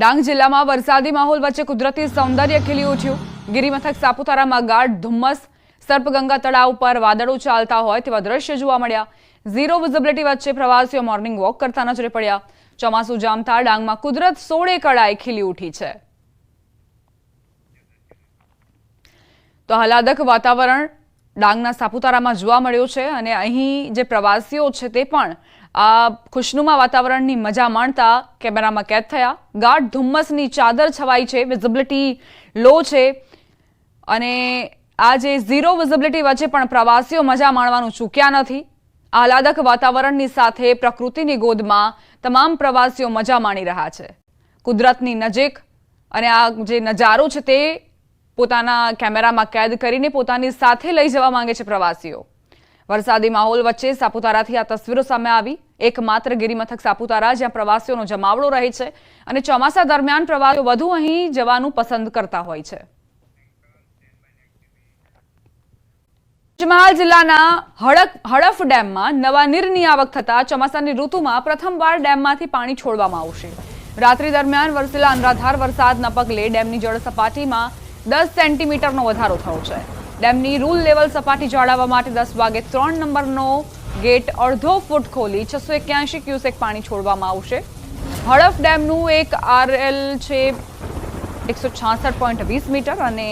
ડાંગ જિલ્લામાં વરસાદી માહોલ વચ્ચે કુદરતી સૌંદર્ય ખીલી ઉઠ્યું. ગિરિમથક સાપુતારામાં ગાઢ ધુમ્મસ, સર્પગંગા તળાવ પર વાદળો ચાલતા હોય તેવા દ્રશ્ય જોવા મળ્યા. ઝીરો વિઝિબિલિટી વચ્ચે પ્રવાસીઓ મોર્નિંગ વોક કરતા નજરે પડ્યા. ચોમાસું જામતા ડાંગમાં કુદરત સોળે કળાએ ખીલી ઉઠી છે. તો હલાદક વાતાવરણ ડાંગના સાપુતારામાં જોવા મળ્યું છે અને અહીં જે પ્રવાસીઓ છે તે પણ આ ખુશનુમા વાતાવરણની મજા માણતા કેમેરામાં કેદ થયા. ગાઢ ધુમ્મસની ચાદર છવાઈ છે વિઝિબિલિટી લો છે. અને આ જે ઝીરો વિઝિબિલિટી વચ્ચે પણ પ્રવાસીઓ મજા માણવાનું ચૂક્યા નથી. આહલાદક વાતાવરણની સાથે પ્રકૃતિની ગોદમાં તમામ પ્રવાસીઓ મજા માણી રહ્યા છે. કુદરતની નજીક અને આ જે નજારો છે તે પોતાના કેમેરામાં કેદ કરીને પોતાની સાથે લઈ જવા માંગે છે પ્રવાસીઓ. વરસાદી માહોલ વચ્ચે સાપુતારાથી આ તસવીરો સામે આવી. એકમાત્ર ગિરિમથક સાપુતારા, જ્યાં પ્રવાસીઓનો જમાવડો રહે છે અને ચોમાસા દરમિયાન પ્રવાસીઓ વધુ અહીં જવાનું પસંદ કરતા હોય છે. પંચમહાલ જિલ્લાના હડક, હડફ ડેમમાં નવા નીરની આવક થતા ચોમાસાની ઋતુમાં પ્રથમવાર ડેમમાંથી પાણી છોડવામાં આવશે. રાત્રિ દરમિયાન વરસેલા અનરાધાર વરસાદના પગલે ડેમની જળ સપાટીમાં દસ સેન્ટીમીટરનો વધારો થયો છે. ડેમની રૂલ લેવલ સપાટી જાળવવા માટે દસ વાગે ત્રણ નંબરનો ગેટ અડધો ફૂટ ખોલી છસો એક્યાસી ક્યુસેક પાણી છોડવામાં આવશે. હડફ ડેમનું એક આરએલ છે એકસો છાસઠ પોઈન્ટ વીસ મીટર અને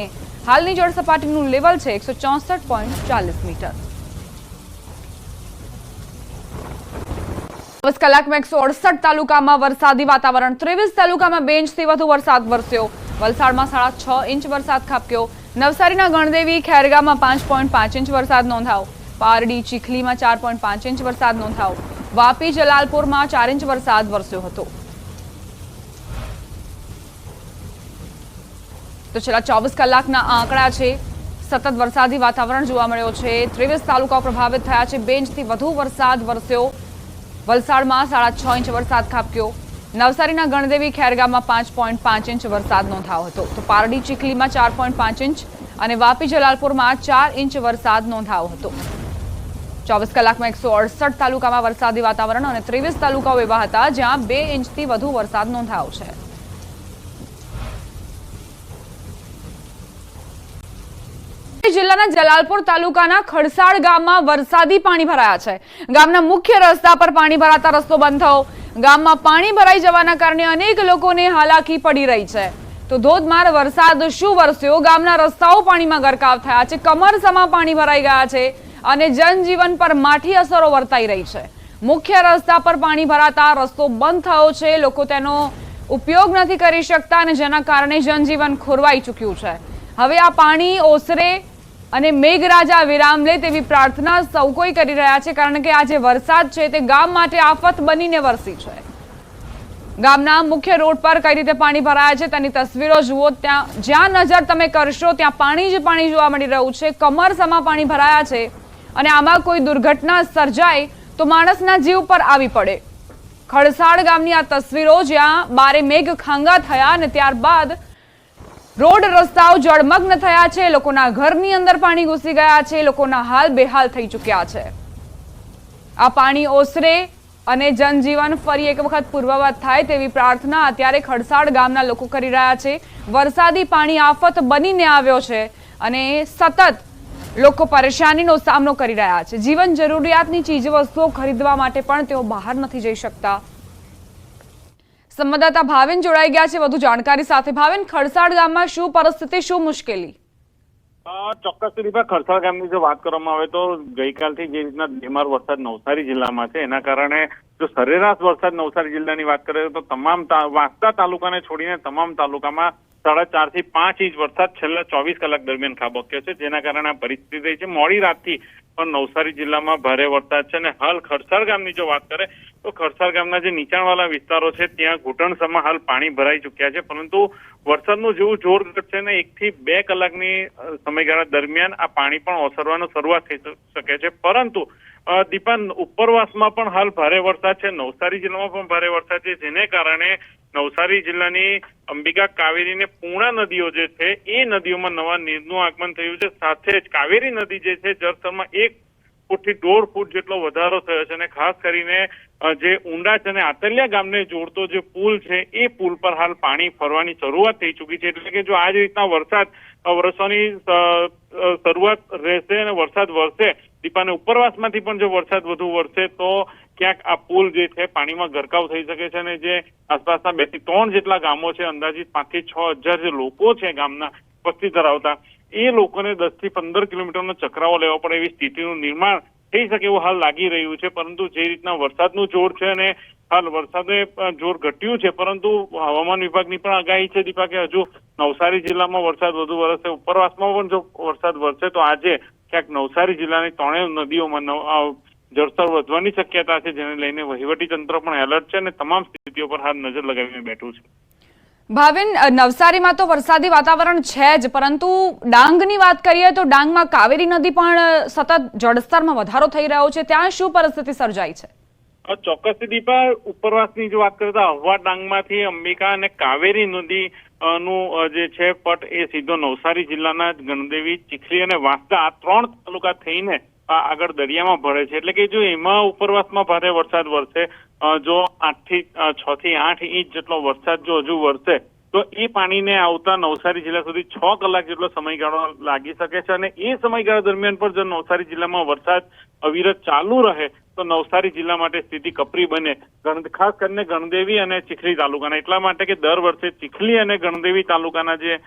હાલની જળ સપાટીનું લેવલ છે એકસો ચોસઠ પોઈન્ટ ચાલીસ મીટર. ચોવીસ કલાકમાં એકસો અડસઠ તાલુકામાં વરસાદી વાતાવરણ. ત્રેવીસ તાલુકામાં બે ઇંચથી વધુ વરસાદ વરસ્યો. વલસાડમાં સાડા છ ઇંચ વરસાદ ખાબક્યો. નવસારીના ગણદેવી ખેરગામાં પાંચ પોઈન્ટ પાંચ ઇંચ વરસાદ નોંધાયો. પારડી ચીખલીમાં ચાર પોઈન્ટ પાંચ ઇંચ વરસાદ નોંધાયો. વાપી જલાલપુરમાં ચાર ઇંચ વરસાદ વરસ્યો હતો. તો છેલ્લા ચોવીસ કલાકના આંકડા છે, સતત વરસાદી વાતાવરણ જોવા મળ્યો છે. ત્રેવીસ તાલુકાઓ પ્રભાવિત થયા છે. બે ઇંચથી વધુ વરસાદ વરસ્યો. વલસાડમાં સાડા છ ઇંચ વરસાદ ખાબક્યો. નવસારીના ગણદેવી ખેરગામમાં પાંચ પોઈન્ટ પાંચ ઇંચ વરસાદ નોંધાયો હતો. તો પારડી ચીખલીમાં ચાર પોઈન્ટ પાંચ ઇંચ અને વાપી જલાલપુરમાં ચાર ઇંચ વરસાદ નોંધાયો હતો. ચોવીસ કલાકમાં એકસો અડસઠ તાલુકામાં વરસાદી વાતાવરણ અને ત્રેવીસ તાલુકાઓ એવા હતા જ્યાં બે ઇંચથી વધુ વરસાદ નોંધાયો છે. જિલ્લાના જલાલપુર તાલુકાના ખડસાળ ગામમાં વરસાદી પાણી ભરાયા છે. ગામના મુખ્ય રસ્તા પર પાણી ભરાતા રસ્તો બંધ થયો. ગામમાં પાણી ભરાઈ જવાના કારણે અનેક લોકોને હાલાકી પડી રહી છે. તો ધોધમાર વરસાદ શું વરસ્યો? ગામના રસ્તાઓ પાણીમાં ગરકાવ થયા છે. કમરસમાં પાણી ભરાઈ ગયા છે. અને જનજીવન પર માઠી અસરો વર્તાઈ રહી છે. મુખ્ય રસ્તા પર પાણી ભરાતા રસ્તો બંધ થયો છે. લોકો તેનો ઉપયોગ નથી કરી શકતા અને જેના કારણે જનજીવન ખોરવાઈ ચૂક્યું છે. હવે આ પાણી ઓસરે અને મેઘરાજા વિરામ લે તેવી પ્રાર્થના સૌ કોઈ કરી રહ્યા છે, કારણ કે આ જે વરસાદ છે તે ગામ માટે આફત બનીને વરસી છે. ગામના મુખ્ય રોડ પર કઈ રીતે પાણી ભરાયા છે તેની તસવીરો જુઓ. ત્યાં જ્યાં નજર તમે કરશો, ત્યાં પાણી જ પાણી જોવા મળી રહ્યું છે. કમરસમાં પાણી ભરાયા છે. અને આમાં કોઈ દુર્ઘટના સર્જાય તો માણસના જીવ પર આવી પડે. ખડસાળ ગામની આ તસવીરો જ્યાં બારે મેઘ ખાંગા થયા અને ત્યારબાદ રોડ રસ્તાઓ જળમગ્ન થયા છે, લોકોના ઘરની અંદર પાણી ઘૂસી ગયા છે, લોકોના હાલ બેહાલ થઈ ચૂક્યા છે. આ પાણી ઓસરે અને જનજીવન ફરી એક વખત પૂર્વવત થાય તેવી પ્રાર્થના અત્યારે ખડસાળ ગામના લોકો કરી રહ્યા છે. વરસાદી પાણી આફત બનીને આવ્યો છે અને સતત લોકો પરેશાનીનો સામનો કરી રહ્યા છે. જીવન જરૂરિયાતની ચીજવસ્તુઓ ખરીદવા માટે પણ તેઓ બહાર નથી જઈ શકતા. સંવાદદાતા ભાવિન જોડાઈ ગયા છે. વધુ જાણકારી સાથે. ભાવિન, ખડસાળ ગામમાં શું પરિસ્થિતિ, શું મુશ્કેલી? ચોક્કસ રીતે ખરસાળ ગામની જો વાત કરવામાં આવે તો ગઈકાલથી જે રીતના ધીમાર વરસાદ નવસારી જિલ્લામાં છે, એના કારણે જો સરેરાશ વરસાદ નવસારી જિલ્લાની વાત કરીએ તો તમામ વાંસદા તાલુકાને છોડીને તમામ તાલુકામાં સાડા ચારથી પાંચ ઇંચ વરસાદ છેલ્લા ચોવીસ કલાક દરમિયાન ખાબક્યો છે, જેના કારણે આ પરિસ્થિતિ થઈ છે. મોડી રાતથી પણ નવસારી જિલ્લામાં ભારે વરસાદ છે અને હાલ ખરસાળ ગામની જો વાત કરે, તો ખરસાળ ગામના જે નીચાણવાળા વિસ્તારો છે, ત્યાં ઘૂંટણસમાં હાલ પાણી ભરાઈ ચુક્યા છે, પરંતુ વરસાદનું જેવું જોર ઘટશે ને એકથી બે કલાકની સમયગાળા દરમિયાન આ પાણી પણ ઓસરવાનો શરૂઆત થઈ શકે છે. પરંતુ દીપાન ઉપરવાસમાં પણ હાલ ભારે વરસાદ છે. નવસારી જિલ્લામાં પણ ભારે વરસાદ છે, જેને કારણે નવસારી જિલ્લાની અંબિકા કાવેરી ને પૂર્ણા નદીઓ જે છે, એ નદીઓમાં નવા નીરનું આગમન થયું છે. સાથે જ કાવેરી નદી જે છે, જળસ્તરમાં એક ફૂટથી દોઢ ફૂટ જેટલો વધારો થયો છે અને ખાસ કરીને જે ઊંડા છે અને આતલિયા ગામને જોડતો જે પુલ છે, એ પુલ પર હાલ પાણી ફરવાની શરૂઆત થઈ ચૂકી છે. એટલે કે જો આ જ રીતના વરસાદ વરસવાની શરૂઆત રહેશે અને વરસાદ વરસે, દીપાને ઉપરવાસમાંથી પણ જો વરસાદ વધુ વરસે, તો ક્યાંક આ પુલ જે છે પાણીમાં ગરકાવ થઈ શકે છે અને જે આસપાસના બેથી ત્રણ જેટલા ગામો છે, અંદાજિત પાંચથી છ હજાર જે લોકો છે ગામના વસ્તી ધરાવતા એ લોકોને દસથી પંદર કિલોમીટરનો ચક્રાવો લેવો પડે એવી સ્થિતિનું નિર્માણ થઈ શકે એવું હાલ લાગી રહ્યું છે. પરંતુ જે રીતના વરસાદનું જોર છે અને હાલ વરસાદે જોર ઘટ્યું છે, પરંતુ હવામાન વિભાગની પણ આગાહી છે દીપા કે હજુ નવસારી જિલ્લામાં વરસાદ વધુ વરસશે. ઉપરવાસમાં પણ જો વરસાદ વરસે તો આજે ક્યાંક નવસારી જિલ્લાની ત્રણેય નદીઓમાં જળસ્તર વધવાની શક્યતા છે, જેને લઈને વહીવટી તંત્ર પણ એલર્ટ છે અને તમામ સ્થિતિઓ પર હાલ નજર લગાવીને બેઠું છે. ભાવિન નવસારીમાં તો વરસાદી વાતાવરણ છે જ, પરંતુ ડાંગની વાત કરીએ તો ડાંગમાં કાવેરી નદી પણ સતત જળસ્તરમાં વધારો થઈ રહ્યો છે. ત્યાં શું પરિસ્થિતિ સર્જાઈ છે? ચોક્કસ દીપા ઉપરવાસની જો વાત કરીએ તો અહવા ડાંગમાંથી અંબિકા અને કાવેરી નદી નું જે છે પટ, એ સીધો નવસારી જિલ્લાના ગણદેવી, ચીખલી અને વાંસદા આ ત્રણ તાલુકા થઈને આગળ દરિયામાં ભરે છે. એટલે કે જો એમાં ઉપરવાસમાં ભારે વરસાદ વરસે જો આઠથી છ થી આઠ ઇંચ જેટલો વરસાદ જો હજુ વરસે, તો એ પાણીને આવતા નવસારી જિલ્લા સુધી છ કલાક જેટલો સમયગાળો લાગી શકે છે અને એ સમયગાળા દરમિયાન પણ જો નવસારી જિલ્લામાં વરસાદ અવિરત ચાલુ રહે તો નવસારી જિલ્લા માટે સ્થિતિ કપરી બને. ખાસ કરીને ગણદેવી અને ચીખલી તાલુકાના. એટલા માટે કે દર વર્ષે ચીખલી અને ગણદેવી તાલુકાના જે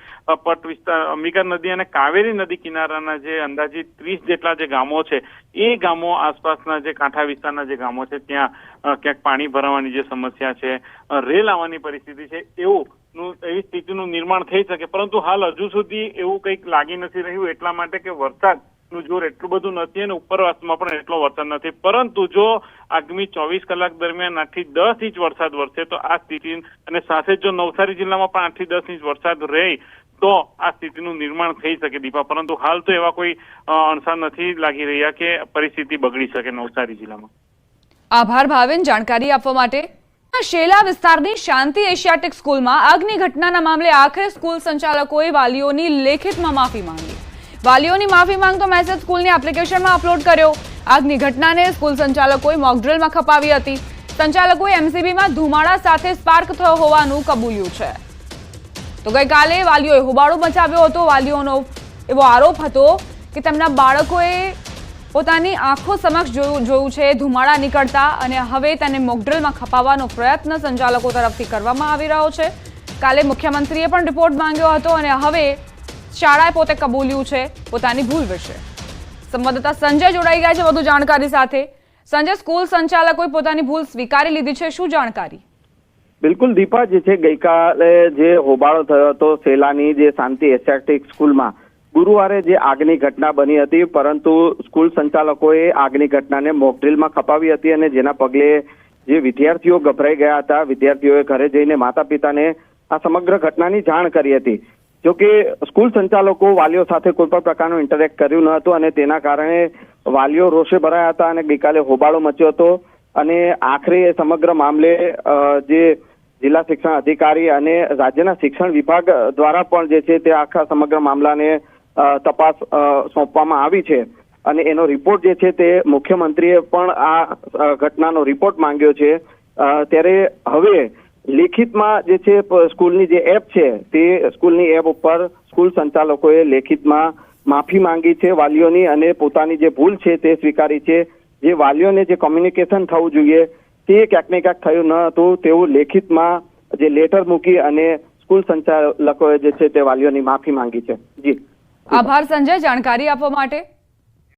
પટ વિસ્તાર, અંબિકા નદી અને કાવેરી નદી કિનારાના જે અંદાજિત ત્રીસ જેટલા જે ગામો છે, એ ગામો આસપાસના જે કાંઠા વિસ્તારના જે ગામો છે, ત્યાં ક્યાંક પાણી ભરાવાની જે સમસ્યા છે રેલ આવવાની પરિસ્થિતિ છે, એવું નું, એવી સ્થિતિનું નિર્માણ થઈ શકે. પરંતુ હાલ હજુ સુધી એવું કંઈક લાગી નથી રહ્યું. એટલા માટે કે વરસાદ નું જોર, એટલું બધું નથી અને ઉપરવાસમાં પણ એટલો વરસાદ નથી. પરંતુ જો આગામી ચોવીસ કલાક દરમિયાન આઠથી દસ ઇંચ વરસાદ વરસે તો આ સ્થિતિ અને સાથે જો નવસારી જિલ્લામાં પણ આઠથી દસ ઇંચ વરસાદ રહે, તો આ સ્થિતિનું નિર્માણ થઈ શકે દીપા. પરંતુ હાલ તો એવા કોઈ અણસાર નથી લાગી રહ્યા કે પરિસ્થિતિ બગડી શકે નવસારી જિલ્લામાં. આભાર ભાવિન જાણકારી આપવા માટે. શેલા વિસ્તારની શાંતિ એશિયાટિક સ્કૂલમાં આગની ઘટનાના મામલે આખરે સ્કૂલ સંચાલકોએ વાલીઓની લેખિતમાં માફી માંગી. વાલીઓની માફી માંગતો મેસેજ સ્કૂલની એપ્લિકેશનમાં અપલોડ કર્યો. આગની ઘટનાને સ્કૂલ સંચાલકોએ મોકડ્રીલમાં ખપાવી હતી. સંચાલકોએ એમસીબીમાં ધુમાડા સાથે સ્પાર્ક થયો હોવાનું કબૂલ્યું છે. તો ગઈકાલે વાલીઓએ હોબાળો મચાવ્યો હતો. વાલીઓનો એવો આરોપ હતો કે તેમના બાળકોએ પોતાની આંખો સમક્ષ જોયું જોયું છે. ધુમાડા નીકળતા અને હવે તેને મોકડ્રીલમાં ખપાવવાનો પ્રયત્ન સંચાલકો તરફથી કરવામાં આવી રહ્યો છે. કાલે મુખ્યમંત્રીએ પણ રિપોર્ટ માંગ્યો હતો અને હવે શાળાએ પોતે કબૂલ્યું છે, પોતાની ભૂલ વિશે. સંવાદદાતા સંજય જોડાઈ ગયા છે વધુ જાણકારી સાથે. સંજય, સ્કૂલ સંચાલકોએ પોતાની ભૂલ સ્વીકારી લીધી છે, શું જાણકારી? બિલકુલ દીપા, જે છે, ગઈકાલે જે હોબાળો થયો હતો, સેલાની જે શાંતિ એસેટિક સ્કૂલમાં, ગુરુવારે જે આગની ઘટના બની હતી, પરંતુ સ્કૂલ સંચાલકોએ આગની ઘટનાને મોકડ્રીલમાં ખપાવી હતી અને જેના પગલે જે વિદ્યાર્થીઓ ગભરાઈ ગયા હતા, વિદ્યાર્થીઓએ ઘરે જઈને માતા પિતાને આ સમગ્ર ઘટનાની જાણ કરી હતી. જોકે સ્કૂલ સંચાલકો વાલીઓ સાથે કોઈ પણ પ્રકારનું ઇન્ટરેક્ટ કર્યું ન હતું અને તેના કારણે વાલીઓ રોષે ભરાયા હતા અને ગઈકાલે હોબાળો મચ્યો હતો. અને આખરે એ સમગ્ર મામલે જે જિલ્લા શિક્ષણ અધિકારી અને રાજ્યના શિક્ષણ વિભાગ દ્વારા પણ જે છે તે આખા સમગ્ર મામલાને તપાસ સોંપવામાં આવી છે. અને એનો રિપોર્ટ જે છે તે મુખ્યમંત્રીએ પણ આ ઘટનાનો રિપોર્ટ માંગ્યો છે. ત્યારે હવે લેખિતમાં જે છે સ્કૂલની જે એપ છે, તે સ્કૂલની એપ ઉપર સ્કૂલ સંચાલકોએ લેખિતમાં માફી માંગી છે વાલીઓની અને પોતાની જે ભૂલ છે તે સ્વીકારી છે. જે વાલીઓને જે કોમ્યુનિકેશન થવું જોઈએ, તે ક્યાંક ને ક્યાંક થયું ન હતું તેવું લેખિતમાં જે લેટર મૂકી અને સ્કૂલ સંચાલકોએ જે છે તે વાલીઓની માફી માંગી છે. જી. આભાર સંજય, જાણકારી આપવા માટે.